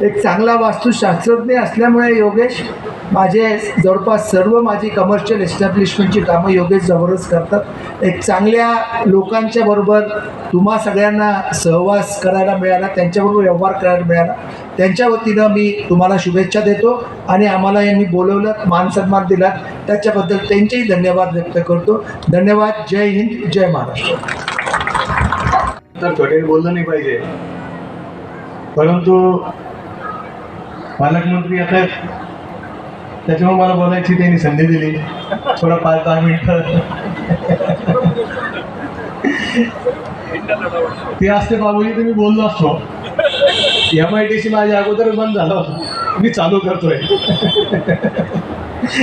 एक चांगला वास्तुशास्त्रज्ञ असल्यामुळे योगेश माझे जवळपास सर्व माझी कमर्शियल एस्टॅब्लिशमेंटची कामं योगेश जवळच करतात. एक चांगल्या लोकांच्या बरोबर तुम्हा सगळ्यांना सहवास करायला मिळाला त्यांच्याबरोबर व्यवहार करायला मिळाला. त्यांच्या वतीनं मी तुम्हाला शुभेच्छा देतो आणि आम्हाला यांनी बोलवलं मान सन्मान दिला. त्याच्याबद्दल त्यांचेही धन्यवाद व्यक्त करतो. धन्यवाद. जय हिंद. जय महाराष्ट्र. तर छोटे बोललं नाही पाहिजे. परंतु पालकमंत्री आता त्याच्यामुळे मला बोलायची त्यांनी संधी दिली. थोडं पाच दहा मिनिटं. ते असते बाबूजी तर मी बोललो असतो. एम आय टी सी माझ्या अगोदर बंद झाला होता. मी चालू करतोय.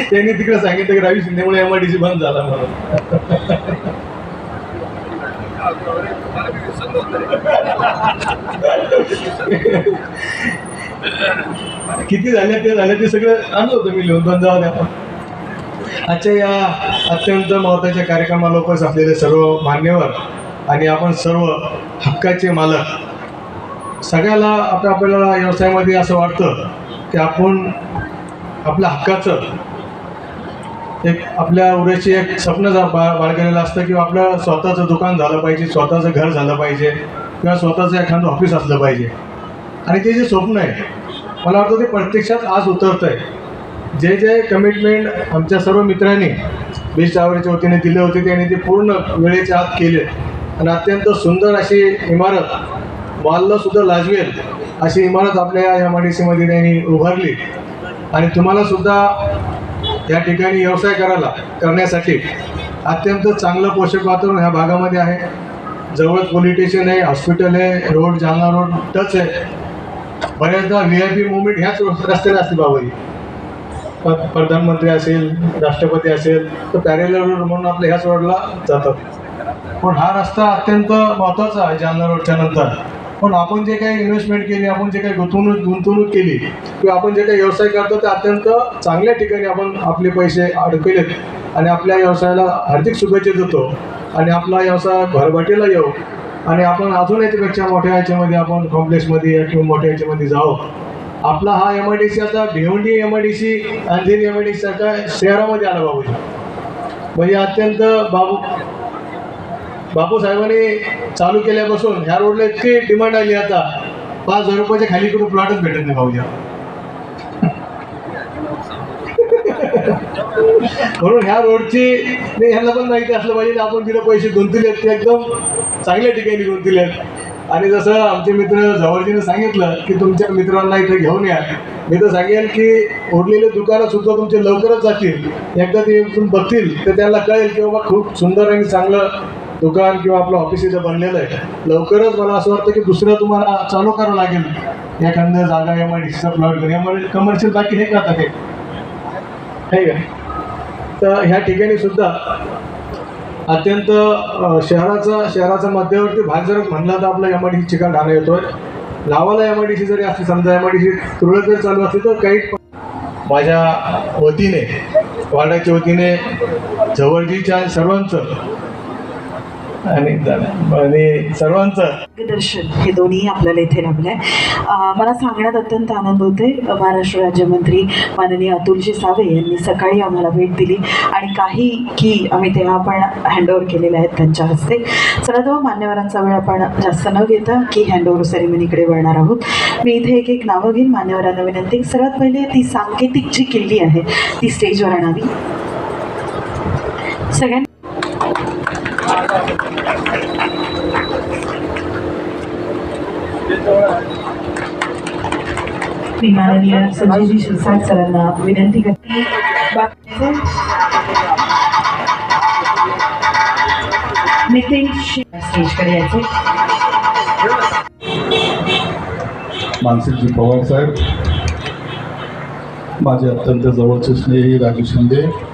त्यांनी तिकडे सांगितलं की रवी शिंदेमुळे एम आय टी सी बंद झाला म्हणून. किती झाल्या ते झाल्या ते सगळं आणलं होतं मी लिहून दोन जाऊ द्या आजच्या या अत्यंत महत्त्वाच्या कार्यक्रमाला उपस्थित असलेले सर्व मान्यवर आणि आपण सर्व हक्काचे मालक. सगळ्याला आता आपल्याला व्यवसायामध्ये असं वाटतं की आपण आपल्या हक्काचं एक आपल्या उद्याची एक स्वप्न जा बा बाळगलेलं असतं किंवा आपलं स्वतःचं दुकान झालं पाहिजे स्वतःचं घर झालं पाहिजे किंवा स्वतःचं एखादं ऑफिस असलं पाहिजे. आणि ते जे स्वप्न आहे मला वाटतं ते प्रत्यक्षात आज उतरतं आहे जे जे कमिटमेंट आमच्या सर्व मित्रांनी बीच टावरच्या वतीने दिले होते त्यांनी ते पूर्ण वेळेच्या आत केले. आणि अत्यंत सुंदर अशी इमारत मॉलला सुद्धा लाजवेल अशी इमारत आपल्या या एम आय डी सीमध्ये त्यांनी उभारली. आणि तुम्हाला सुद्धा या ठिकाणी व्यवसाय करायला करण्यासाठी अत्यंत चांगलं पोषक वातावरण ह्या भागामध्ये आहे. जवळच पोलीस स्टेशन आहे हॉस्पिटल आहे रोड जालना रोड टच आहे. बऱ्याचदा व्ही आय पी मुवमेंट ह्याच रस्त्याने असते बाबाजी. प्रधानमंत्री असेल राष्ट्रपती असेल तर पॅरेल रोड म्हणून आपल्या ह्याच रोडला जातात. पण हा रस्ता अत्यंत महत्त्वाचा आहे जालना रोडच्या नंतर. पण आपण जे काही इन्व्हेस्टमेंट केली आपण जे काही गुंतवणूक गुंतवणूक केली किंवा आपण जे काही व्यवसाय करतो ते अत्यंत चांगल्या ठिकाणी आपण आपले पैसे अडकलेत आणि आपल्या व्यवसायाला हार्दिक शुभेच्छा देतो. आणि आपला व्यवसाय भरभटीला येऊ आणि आपण अजून याच्यापेक्षा मोठ्या याच्यामध्ये आपण कॉम्प्लेक्समध्ये किंवा मोठ्या याच्यामध्ये जाऊ. आपला हा एम आय डी सी आता Bhiwandi M I D C Andheri M I D C सारखा शहरामध्ये आला बाबूजी म्हणजे अत्यंत बाबू बापू साहेबांनी चालू केल्यापासून ह्या रोडला इतकी डिमांड आली आता. पाच हजार रुपयाच्या खाली करून प्लॉटच भेटत नाही भाऊजी. म्हणून ह्या रोडची नाही ह्यांना पण माहिती असलं पाहिजे की आपण तिथे पैसे गुंतवलेत ते एकदम चांगल्या ठिकाणी गुंतवलेत आणि जसं आमचे मित्र जवळजीने सांगितलं की तुमच्या मित्रांना इथे घेऊन या. मी तर सांगेन की उरलेले दुकानं सुद्धा तुमचे लवकरच जातील. एकदा ते तुम्ही बघतील तर त्यांना कळेल की बाबा खूप सुंदर आणि चांगलं दुकान किंवा आपलं ऑफिस इथं बनलेलं आहे. लवकरच मला असं वाटतं की दुसरं तुम्हाला चालू करावं लागेल. याकडनं जागा एम आय डी सीचा प्लॉट घेऊन एम कमर्शियल बाकी हे करतात हे आहे का तर ह्या ठिकाणी सुद्धा अत्यंत शहराचा शहराचा मध्यवर्ती भाग जर म्हणला तर आपला M I D C chicken येतो येतोय. नावाला एम आय डी सी जरी असली समजा एम आय डी सी तुरळक जरी चालू असली तर काही माझ्या वतीने वाड्याच्या वतीने जवळजीच्या सर्वांचं आणि आणि सर्वांचं. मार्गदर्शन हे दोन्ही आपल्याला इथे लाभलंय. आहे मला सांगण्यात अत्यंत आनंद होते महाराष्ट्र राज्यमंत्री माननीय अतुलजी सावे यांनी सकाळी आम्हाला भेट दिली. आणि काही की आम्ही तेव्हा आपण हँडओव्हर केलेले आहेत त्यांच्या हस्ते. चला तेव्हा मान्यवरांचा वेळ आपण जास्त न घेता की हँडओव्हर सेरेमनीकडे वळणार आहोत. मी इथे एक एक नावं घेईन. मान्यवरांना विनंती सर्वात पहिले ती सांकेतिक जी किल्ली आहे ती स्टेजवर आणावी. सगळ्यांनी मी माननीय संजयजी शिरसाट सरांना विनंती करते. नितीन शि- स्टेजकडे यायचे. मानसिकजी पवार साहेब माझे अत्यंत जवळचे स्नेही राजू शिंदे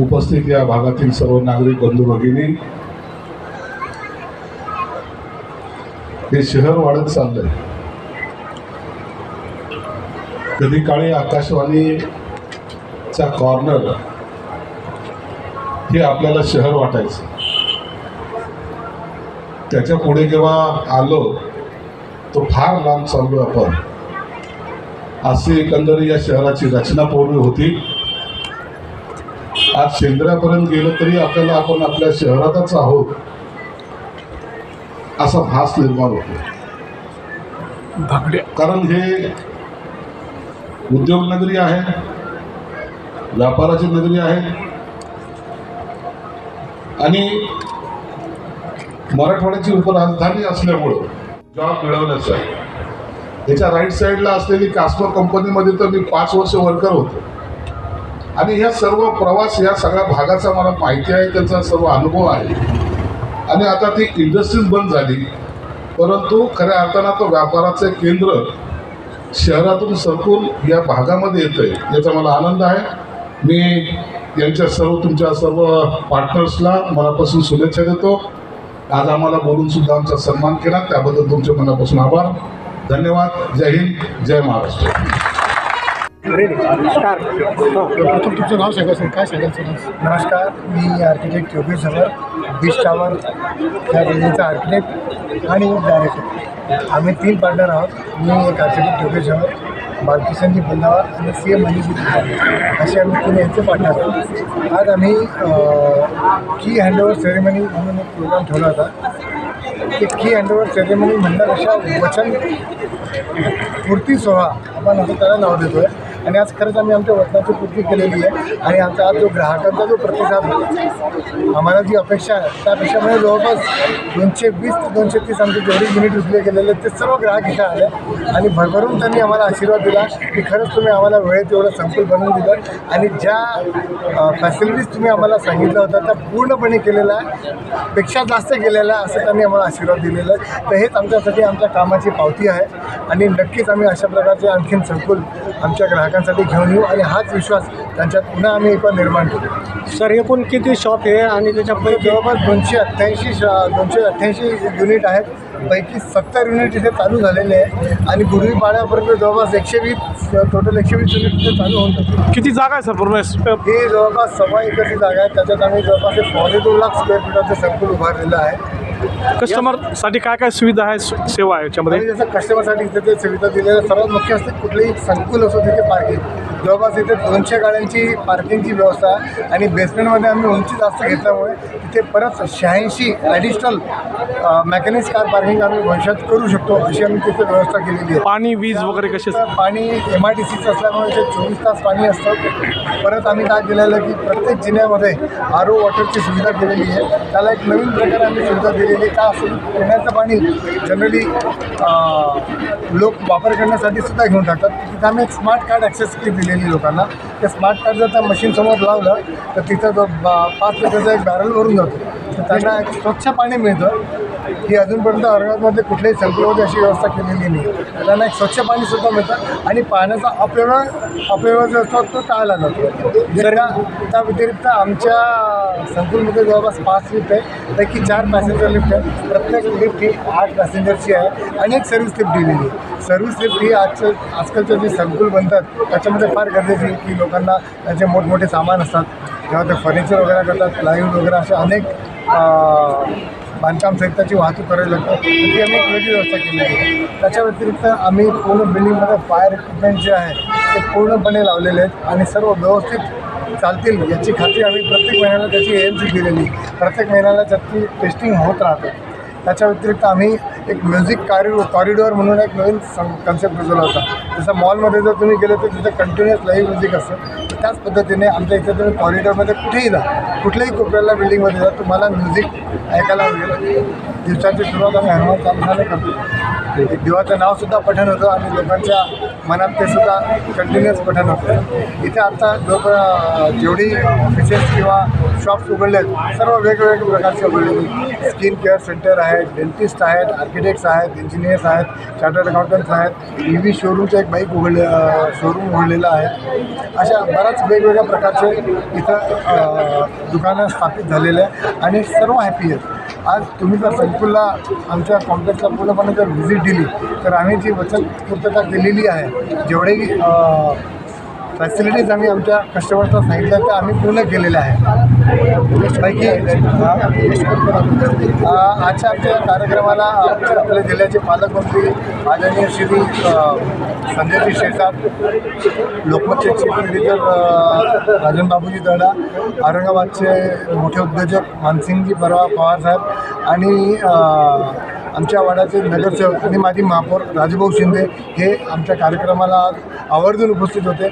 उपस्थित या भागातील सर्व नागरिक बंधू भगिनी. हे शहर वाढत चाललंय. कधी काळी आकाशवाणीचा कॉर्नर हे आपल्याला शहर वाटायचं. त्याच्या पुढे जेव्हा आलो तो फार लांब चाललो आपण. अशी एकंदर या शहराची रचना पूर्वी होती. आज शेंद्र्यापर्यंत गेलं तरी आपल्याला आपण आपल्या शहरातच आहोत. असा भास निर्माण होतो. कारण हे उद्योग नगरी आहे व्यापाराची नगरी आहे आणि मराठवाड्याची उपराजधानी असल्यामुळं जॉब मिळवण्याचं. आहे त्याच्या राईट साईडला असलेली कास्पर कंपनीमध्ये तर मी पाच वर्ष वर्कर होतो. आणि ह्या सर्व प्रवास या सगळ्या भागाचा मला माहिती आहे त्याचा सर्व अनुभव आहे. आणि आता ती इंडस्ट्रीज बंद झाली. परंतु खऱ्या अर्थानं तो व्यापाराचं केंद्र शहरातून सरकून या भागामध्ये येतं आहे याचा मला आनंद आहे. मी यांच्या सर्व तुमच्या सर्व पार्टनर्सला मनापासून शुभेच्छा देतो. आज आम्हाला बोलूनसुद्धा आमचा सन्मान केला त्याबद्दल तुमच्या मनापासून आभार. धन्यवाद. जय हिंद. जय महाराष्ट्र. प्रथम तुमचं नाव सांगा सर काय सांगायचं नमस्कार मी architect Yogesh Zawar beach tower या बिल्डिंगचा आर्किटेक्ट आणि डायरेक्टर आम्ही तीन पार्टनर आहोत. मी एक आर्किटेक्ट योगेश झवर बालकिशनजी बंदावा आणि सी एम मनीष असे आम्ही तीन यांचे पार्टनर आहोत. आज आम्ही की हँडओव्हर सेरेमनी म्हणून एक प्रोग्राम ठेवला होता. ते की हँडओव्हर सेरेमनी म्हणण्यापेक्षा वचन पूर्ती सोहळा आपण असं त्याला नाव देतो आहे आणि आज खरंच आम्ही आमच्या वचनाची पूर्ती केलेली आहे. आणि आमचा आज जो ग्राहकांचा जो प्रतिसाद आम्हाला जी अपेक्षा आहे त्यापेक्षामुळे जवळपास दोनशे वीस ते दोनशे तीस आमचे जेवढे युनिट विकले गेलेले आहेत, ते सर्व ग्राहक इथे आले. आणि भरभरून त्यांनी आम्हाला आशीर्वाद दिला की खरंच तुम्ही आम्हाला वेळेत एवढं संकुल बनवून दिलं. आणि ज्या फॅसिलिटीज तुम्ही आम्हाला सांगितलं होतं त्या पूर्णपणे केलेल्या आहे पेक्षा जास्त केलेल्या आहे असं त्यांनी आम्हाला आशीर्वाद दिलेला आहे. तर हेच आमच्यासाठी आमच्या कामाची पावती आहे. आणि नक्कीच आम्ही अशा प्रकारचे आणखीन संकुल आमच्या ग्राहक ग्राहकांसाठी घेऊन येऊ आणि हाच विश्वास त्यांच्यात पुन्हा आम्ही एकदा निर्माण करू. सर एकूण किती शॉप आहे आणि त्याच्यापैकी? जवळपास दोनशे अठ्ठ्याऐंशी दोनशे अठ्ठ्याऐंशी युनिट आहेत. पैकी सत्तर युनिट इथे चालू झालेले आहे आणि गुढी पाड्यापर्यंत जवळपास एकशे वीस टोटल एकशे वीस युनिट इथे चालू होऊन जातील. किती जागा आहे सर पूर्ण ही जवळपास सव्वा एकरची जागा आहे. त्याच्यात आम्ही जवळपास एक पावणे दोन लाख स्क्वेअर फीटाचं संकुल उभारलेलं आहे. कस्टमरसाठी काय काय सुविधा आहे सु- सेवा आहे याच्यामध्ये? आणि जसं कस्टमरसाठी इथे ते सुविधा दिलेल्या सर्वात मुख्य असते कुठलेही संकुल असो तिथे पार्किंग जवळपास इथे दोनशे गाड्यांची पार्किंगची व्यवस्था आहे आणि बेसमेंटमध्ये आम्ही उंची जास्त घेतल्यामुळे तिथे परत शहाऐंशी ॲडिशनल मॅकॅनिक्स कार पार्किंग आम्ही भविष्यात करू शकतो अशी आम्ही तिथे व्यवस्था केलेली आहे. पाणी वीज वगैरे कसे पाणी एम आय डी सीचं असल्यामुळे इथे चोवीस तास पाणी असतं. परत आम्ही काय केलेलं आहे की प्रत्येक जिल्ह्यामध्ये आर ओ वॉटरची सुविधा केलेली आहे. त्याला एक नवीन प्रकारे आम्ही सुविधा दिलेली आहे. का असं पिण्याचं पाणी जनरली लोक वापर करण्यासाठी सुद्धा घेऊन टाकतात तिथं आम्ही एक स्मार्ट कार्ड ॲक्सेस की दिलेली लोकांना. ते स्मार्ट कार्ड जर त्या मशीनसमोर लावलं तर तिथं जो बा पाच लिटरचा एक बॅरल भरून जातो. त्यांना एक स्वच्छ पाणी मिळतं. ही अजूनपर्यंत औरंगाबादमध्ये कुठल्याही संकुलामध्ये अशी व्यवस्था केलेली नाही. त्यांना एक स्वच्छ पाणीसुद्धा मिळतं आणि पाण्याचा अपव्यवहार अपव्यवहार जो असतो तो टाळला जातो. जर का त्या व्यतिरिक्त आमच्या संकुलमध्ये जवळपास पाच लिफ्ट आहे. पैकी चार पॅसेंजर लिफ्ट आहे प्रत्येक लिफ्ट ही आठ पॅसेंजरची आहे आणि एक सर्व्हिस लिफ्ट दिलेली आहे. सर्व्हिस लिफ्ट ही आजच्या आजकालचे जे संकुल बनतात त्याच्यामध्ये फार गरजेची आहे की लोकांना त्यांचे मोठमोठे सामान असतात जेव्हा ते फर्निचर वगैरे करतात प्लायवूड वगैरे अशा अनेक बांधकाम साहित्याची वाहतूक करायला लागतो. ती आम्ही एक वेगळी व्यवस्था केली आहे. त्याच्या व्यतिरिक्त आम्ही पूर्ण बिल्डिंगमध्ये फायर इक्विपमेंट जे आहे ते पूर्णपणे लावलेले आहेत आणि सर्व व्यवस्थित चालतील याची खात्री आम्ही प्रत्येक महिन्याला त्याची ए एम सी दिलेली प्रत्येक महिन्याला त्याची टेस्टिंग होत राहते. त्याच्या व्यतिरिक्त आम्ही एक म्युझिक कॉरिडोर कॉरिडोर म्हणून एक नवीन सं कन्सेप्ट रुजवला होता. जसं मॉलमध्ये जर तुम्ही गेले तर तिथे कंटिन्युअस लाईव्ह म्युझिक असतं. तर त्याच पद्धतीने आमच्या इथे तुम्ही कॉरिडोरमध्ये कुठेही जा कुठल्याही कोपऱ्याला बिल्डिंगमध्ये जा तुम्हाला म्युझिक ऐकायला मिळेल. दिवसाची सुरुवात आम्ही हनुमान चालसाने करतो. एक देवाचं नावसुद्धा पठण होतं आणि लोकांच्या मनात ते सुद्धा कंटिन्युअस पठण होतं. इथे आता लोक जेवढी ऑफिसेस किंवा शॉप्स उघडले आहेत सर्व वेगवेगळ्या प्रकारचे उघडलेले. स्किन केअर सेंटर आहेत डेंटिस्ट आहेत आर्किटेक्ट्स आहेत इंजिनियर्स आहेत चार्टर्ड अकाउंटंट्स आहेत ई व्ही शोरूमचं एक बाईक उघडले शोरूम उघडलेलं आहे. अशा बऱ्याच वेगवेगळ्या प्रकारचे इथं दुकानं स्थापित झालेले आहे आणि सर्व हॅपी आहेत. आज तुम्ही जर संकुलला आमच्या कॉम्प्लेक्सला पूर्णपणे जर व्हिजिट दिली तर आम्ही जी वचनपूर्तता केलेली आहे जेवढेही फॅसिलिटीज आम्ही आमच्या कस्टमर्सला सांगितल्या त्या आम्ही पूर्ण केलेल्या आहेत. पैकी आजच्या आमच्या कार्यक्रमाला आपल्या आपल्या जिल्ह्याचे पालकमंत्री आदरणीय श्री संजयजी शेषात लोकमतचे चीफ एडिटर राजन बाबूजी दडा औरंगाबादचे मोठे उद्योजक मानसिंगजी परवा पवारसाहेब आणि आमच्या वाड्याचे नगरसेवक आणि माजी महापौर राजभाऊ शिंदे हे आमच्या कार्यक्रमाला आवर्जून उपस्थित होते.